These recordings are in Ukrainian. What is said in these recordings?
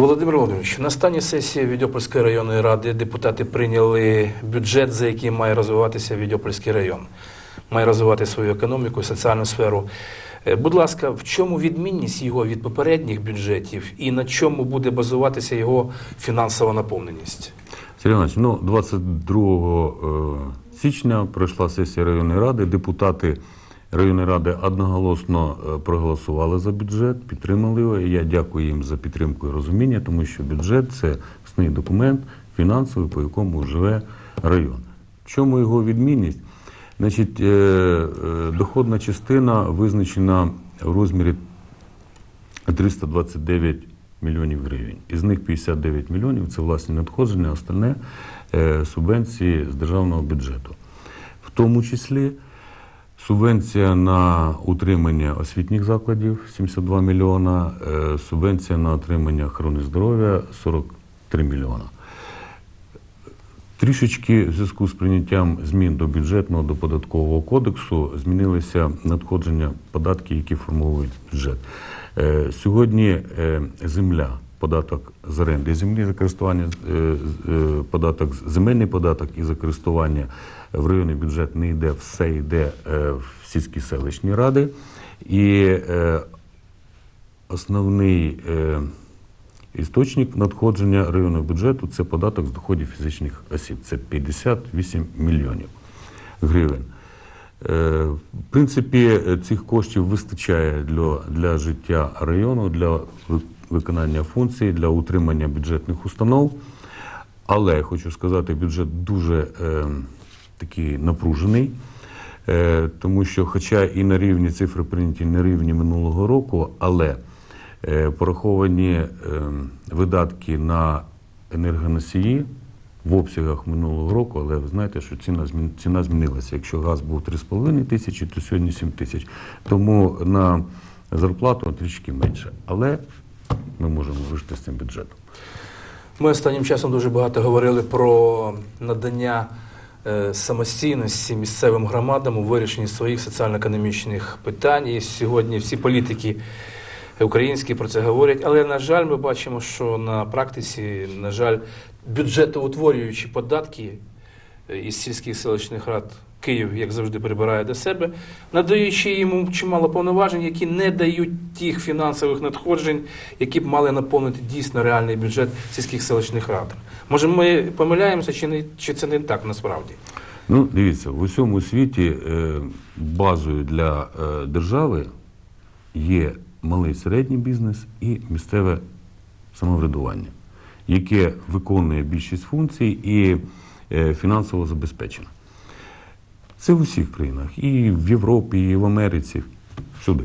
Володимир Володимирович, на останній сесії Відьопольської районної ради депутати прийняли бюджет, за яким має розвиватися Відьопольський район, має розвивати свою економіку соціальну сферу. Е, Будь ласка, в чому відмінність його від попередніх бюджетів і на чому буде базуватися його фінансова наповненість? Сергій Іванович, ну, 22 е, січня пройшла сесія районної ради. Депутати районної ради одноголосно е, проголосували за бюджет, підтримали його. Я дякую їм за підтримку і розуміння, тому що бюджет це основний документ фінансовий, по якому живе район. В чому його відмінність? Значить, е, е, доходна частина визначена в розмірі 329 мільйонів гривень. Із них 59 мільйонів це власні надходження, остальне субвенції з державного бюджету. В тому числі субвенція на утримання освітніх закладів 72 мільйона, е, субвенція на отримання охорони здоров'я 43 мільйона. Трішечки в зв'язку з прийняттям змін до бюджетного до податкового кодексу змінилися надходження податків, які формують бюджет. Е, Сьогодні е, земля, податок з оренди землі за користування, е, е, податок, земельний податок і за користування в районний бюджет не йде, все йде е, в сільські селищні ради. І основний істочник надходження районного бюджету це податок з доходів фізичних осіб. Це 58 мільйонів гривень. В принципі, цих коштів вистачає для, для життя району, для виконання функцій, для утримання бюджетних установ. Але хочу сказати, бюджет дуже е, такий напружений, е, тому що, хоча і на рівні цифри прийняті на рівні минулого року, але е, пораховані е, видатки на енергоносії в обсягах минулого року, але ви знаєте, що ціна, ціна змінилася. Якщо газ був 3,5 тисячі, то сьогодні 7 тисяч. Тому на зарплату трішки менше. Але ми можемо вижити з цим бюджетом. Ми останнім часом дуже багато говорили про надання е, самостійності місцевим громадам у вирішенні своїх соціально-економічних питань. І сьогодні всі політики українські про це говорять. Але, на жаль, ми бачимо, що на практиці, на жаль, бюджетоутворюючі податки із сільських селищних рад Київ, як завжди, прибирає до себе, надаючи йому чимало повноважень, які не дають тих фінансових надходжень, які б мали наповнити дійсно реальний бюджет сільських селищних рад. Може, ми помиляємося, чи не чи це не так насправді? Ну, дивіться, в усьому світі е, базою для е, держави є малий середній бізнес і місцеве самоврядування, яке виконує більшість функцій і е, фінансово забезпечено. Це в усіх країнах, і в Європі, і в Америці, всюди.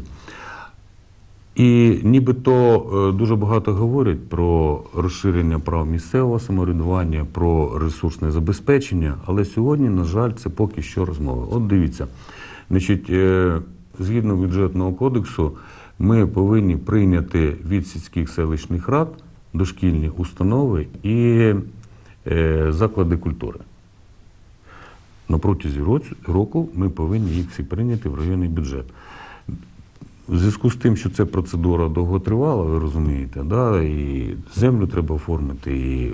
І нібито е, дуже багато говорять про розширення прав місцевого самоврядування, про ресурсне забезпечення, але сьогодні, на жаль, це поки що розмови. От дивіться, значить, е, згідно бюджетного кодексу, ми повинні прийняти від сільських селищних рад дошкільні установи і е, заклади культури. На протязі року ми повинні їх всі прийняти в районний бюджет. В зв'язку з тим, що ця процедура довго тривала, ви розумієте, да, і землю треба оформити, і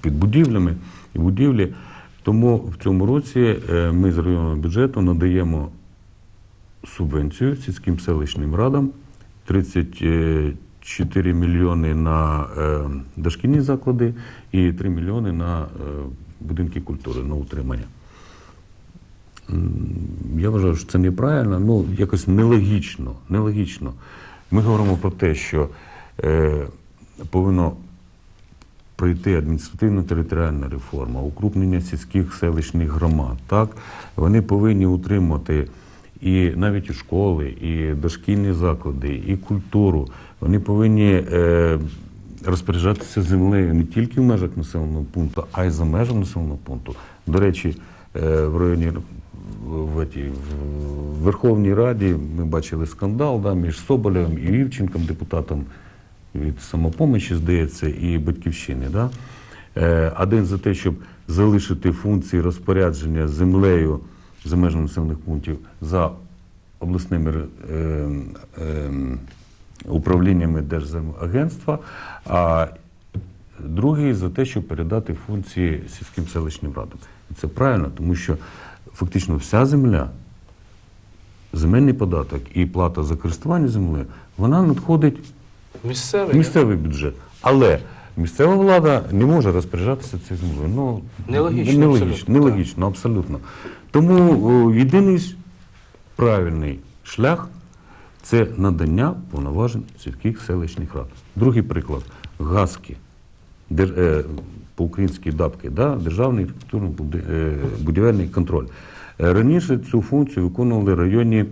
під будівлями, і будівлі. Тому в цьому році е, ми з районного бюджету надаємо субвенцію сільським селищним радам 34 мільйони на е, дошкільні заклади і 3 мільйони на е, будинки культури на утримання. Я вважаю, що це неправильно, ну якось нелогічно. нелогічно. Ми говоримо про те, що е, повинно пройти адміністративно-територіальна реформа, укрупнення сільських селищних громад. Так? Вони повинні утримати і навіть і школи, і дошкільні заклади, і культуру. Вони повинні е, розпоряджатися землею не тільки в межах населеного пункту, а й за межами населеного пункту. До речі, е, в районі в, в Верховній Раді ми бачили скандал да, між Соболєвим і Івченком, депутатом від самопомочі, здається, і батьківщини. Да? Е, Один за те, щоб залишити функції розпорядження землею за межами населених пунктів за обласними е, е, управліннями Держземагентства, а другий за те, щоб передати функції сільським селищним радам. І це правильно, тому що фактично вся земля, земельний податок і плата за користування землею, вона надходить в місцевий бюджет. Але місцева влада не може розпоряджатися цією землею. Ну, Нелогічно нелогічно, абсолютно, нелогічно, абсолютно. Тому о, єдиний правильний шлях це надання повноважень сільських селищних рад. Другий приклад ГАСКи, дер, е, по-українськи ДАПКи, да? Державний архітектурно-будівельний контроль. Е, Раніше цю функцію виконували районні е,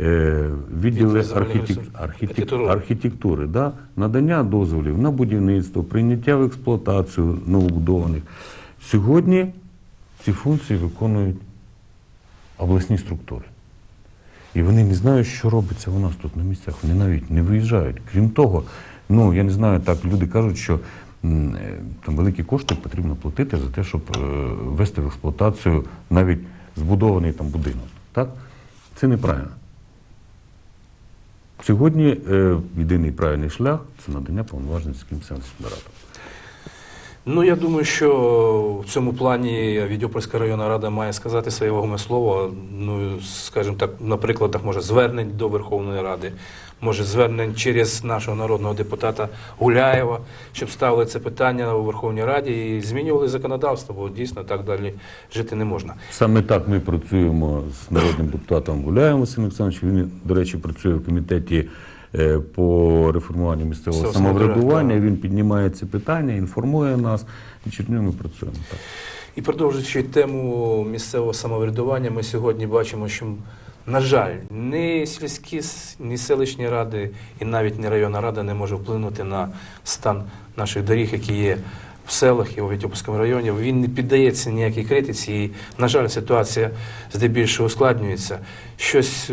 відділи Відділи архітек... архітек... Архітектури. да? надання дозволів на будівництво, прийняття в експлуатацію новобудованих. Сьогодні ці функції виконують обласні структури. І вони не знають, що робиться у нас тут на місцях. Вони навіть не виїжджають. Крім того, ну я не знаю, так люди кажуть, що е, там великі кошти потрібно платити за те, щоб е, ввести в експлуатацію навіть збудований там будинок. Так? Це неправильно. Сьогодні е, єдиний правильний шлях це надання повноважень сільським селищним радам. Ну, я думаю, що в цьому плані Відьопольська районна рада має сказати своє вагоме слово. Ну, скажімо так, на прикладах, може, звернень до Верховної Ради, може, звернень через нашого народного депутата Гуляєва, щоб ставили це питання у Верховній Раді і змінювали законодавство, бо дійсно так далі жити не можна. Саме так ми працюємо з народним депутатом Гуляєм Василем Олександровичем. Він, до речі, працює в комітеті по реформуванню місцевого самоврядування. самоврядування, Він піднімає ці питання, інформує нас, і через нього ми працюємо. Так. І продовжуючи тему місцевого самоврядування, ми сьогодні бачимо, що, на жаль, ні сільські, ні селищні ради, і навіть не районна рада не може вплинути на стан наших доріг, які є в селах і у Вітьопольському районі. Він не піддається ніякій критиці. І, на жаль, ситуація здебільшого ускладнюється. Щось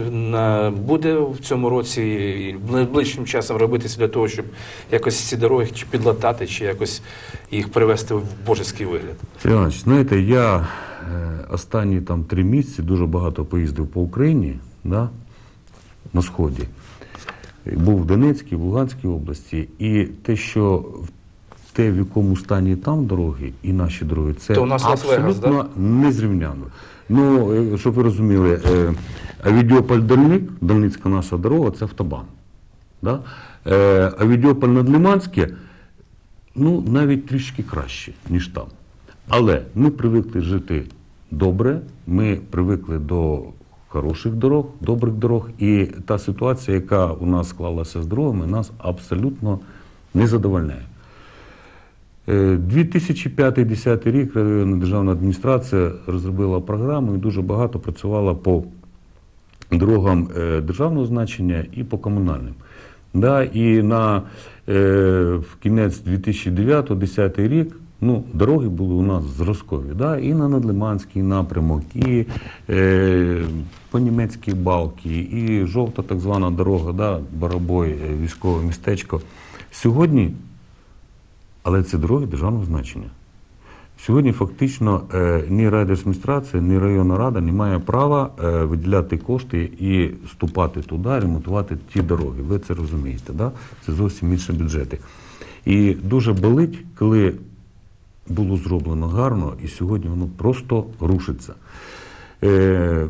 буде в цьому році найближчим часом робитися для того, щоб якось ці дороги чи підлатати, чи якось їх привести в божеський вигляд. Іванович, знаєте, я е, останні там три місяці дуже багато поїздив по Україні да, на Сході. Був в Донецькій, в Луганській області. І те, що в- те, в якому стані там дороги і наші дороги, це То у нас абсолютно незрівняно. Ну, е, щоб ви розуміли, е, Авідіополь Дальник, Дальницька наша дорога, це автобан. Да? Е, Авідіополь Надлиманське, ну, навіть трішки краще, ніж там. Але ми привикли жити добре, ми привикли до хороших дорог, добрих дорог. І та ситуація, яка у нас склалася з дорогами, нас абсолютно не задовольняє. Е, 2005-2010 рік районна державна адміністрація розробила програму і дуже багато працювала по дорогам е, державного значення і по комунальним. Да, і на е, в кінець 2009-2010 рік ну, дороги були у нас зразкові. Да, і на Надлиманський напрямок, і е, по німецькій балки, і жовта так звана дорога, да, Барабой, е, військове містечко. Сьогодні але це дороги державного значення. Сьогодні фактично е, ні райдержадміністрація, ні районна рада не має права е, виділяти кошти і вступати туди, ремонтувати ті дороги. Ви це розумієте, да? це зовсім інші бюджети. І дуже болить, коли було зроблено гарно, і сьогодні воно просто рушиться. Е,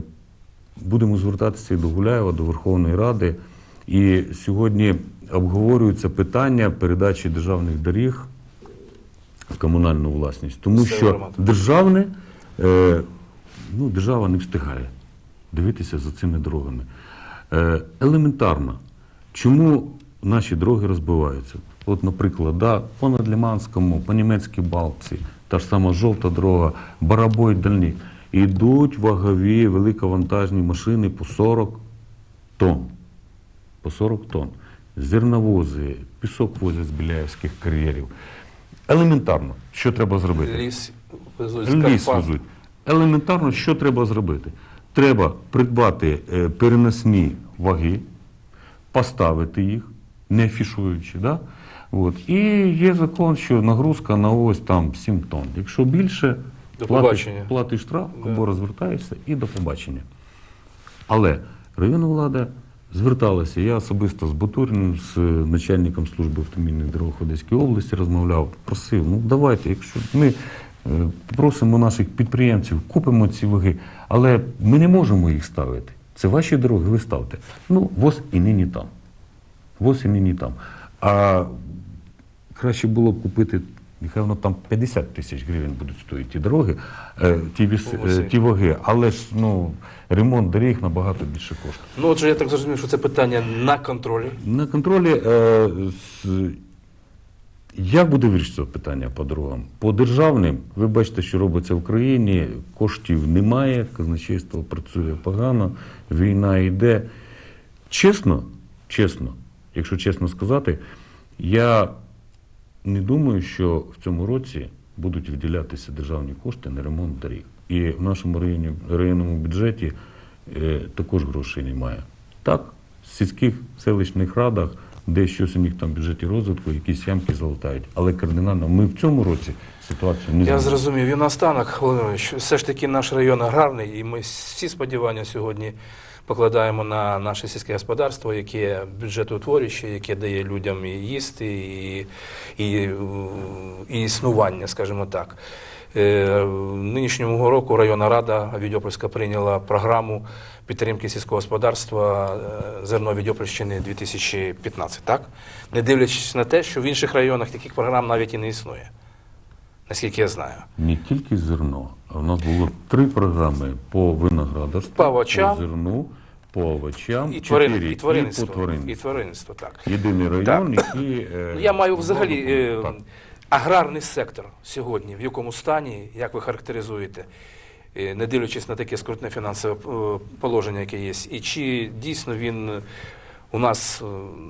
будемо звертатися і до Гуляєва, до Верховної Ради. І сьогодні обговорюється питання передачі державних доріг в комунальну власність. Тому що державне, е, ну, держава не встигає дивитися за цими дорогами. Е, елементарно, чому наші дороги розбиваються? От, наприклад, да, по Надліманському, по німецькій балці, та ж сама жовта дорога, Барабой Дальнік. Ідуть вагові великовантажні машини по 40 тонн. По 40 тонн. Зерновози, пісок возять з біляївських кар'єрів. Елементарно, що треба зробити? Ліс везуть Ліс везуть. Елементарно, що треба зробити? Треба придбати е, переносні ваги, поставити їх, не афішуючи. Да? От. І є закон, що нагрузка на ось там 7 тонн. Якщо більше, До платиш, побачення. платиш штраф Да. або розвертаєшся і до побачення. Але районна влада Зверталися. Я особисто з Батуріним, з начальником служби автомобільних дорог Одеської області розмовляв, просив, ну давайте, якщо ми е, попросимо наших підприємців, купимо ці ваги, але ми не можемо їх ставити. Це ваші дороги, ви ставте. Ну, воз і нині там. Воз і нині там. А краще було б купити, нехай воно там 50 тисяч гривень будуть стоїти ті дороги, е, ті, віс, е, ті ваги, але ж ну, ремонт доріг набагато більше коштує. Ну, отже, я так зрозумів, що це питання на контролі. На контролі, е, з- як буде вирішитися питання по дорогам? По державним, ви бачите, що робиться в країні, коштів немає, казначейство працює погано, війна йде. Чесно, чесно, якщо чесно сказати, я не думаю, що в цьому році будуть виділятися державні кошти на ремонт доріг. І в нашому районі, районному бюджеті е, також грошей немає. Так, в сільських селищних радах, де щось у них там в бюджеті розвитку, якісь ямки залатають. Але кардинально ми в цьому році ситуацію не Я зрозумів. І наостанок, Володимирович, все ж таки наш район аграрний, і ми всі сподівання сьогодні покладаємо на наше сільське господарство, яке бюджетоутворююче, яке дає людям і їсти, і, і, і існування, скажімо так. Е, Нинішнього року районна рада Відьопольська прийняла програму підтримки сільського господарства е, зерно Відьопольщини 2015, так? Не дивлячись на те, що в інших районах таких програм навіть і не існує, наскільки я знаю. Не тільки зерно, а в нас було три програми по виноградарству, По овочам. по зерну, по овочам, І, тварин, чотири, і тваринництво. і по тваринництву. І тваринництво, так. Єдиний район, який... е, Ну, Я маю взагалі е, аграрний сектор сьогодні, в якому стані, як ви характеризуєте, е, не дивлячись на таке скрутне фінансове е, положення, яке є, і чи дійсно він у нас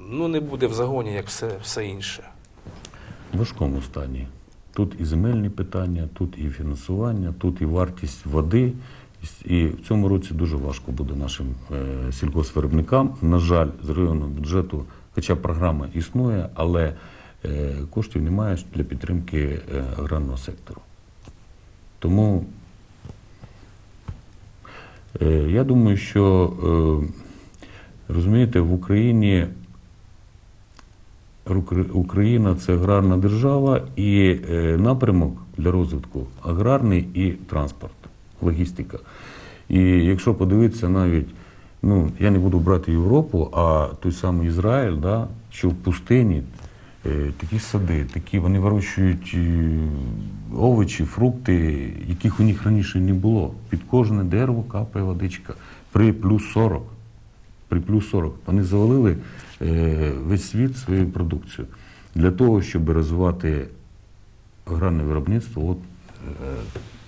ну, не буде в загоні, як все, все інше. В важкому стані. Тут і земельні питання, тут і фінансування, тут і вартість води. І в цьому році дуже важко буде нашим е, сільгоспвиробникам. На жаль, з районного бюджету, хоча програма існує, але е, коштів немає для підтримки е, аграрного сектору. Тому я думаю, що розумієте, в Україні Україна це аграрна держава і е, напрямок для розвитку аграрний і транспорт, логістика. І якщо подивитися навіть, ну я не буду брати Європу, а той самий Ізраїль, да, що в пустині е, такі сади, такі вони вирощують е, овочі, фрукти, яких у них раніше не було. Під кожне дерево капає водичка при плюс 40 при плюс 40. Вони завалили весь світ своєю продукцією. Для того, щоб розвивати аграрне виробництво, от, е,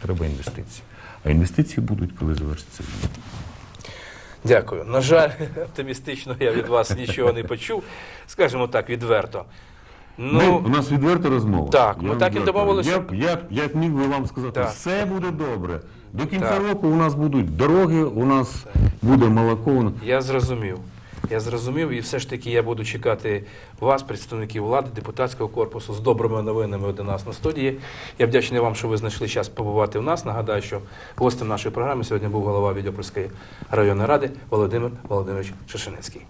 треба інвестиції. А інвестиції будуть, коли завершиться війна. Дякую. На жаль, оптимістично я від вас нічого не почув. Скажімо так, відверто. Ну, у нас відверта розмова. так, ми Я так і домовилися. Я, я, я міг би вам сказати, Так. все буде добре. До кінця Так. року у нас будуть дороги, у нас буде молоко. Я зрозумів. Я зрозумів, і все ж таки я буду чекати вас, представників влади, депутатського корпусу, з добрими новинами до нас на студії. Я вдячний вам, що ви знайшли час побувати в нас. Нагадаю, що гостем нашої програми сьогодні був голова Відьопольської районної ради Володимир Володимирович Шишинецький.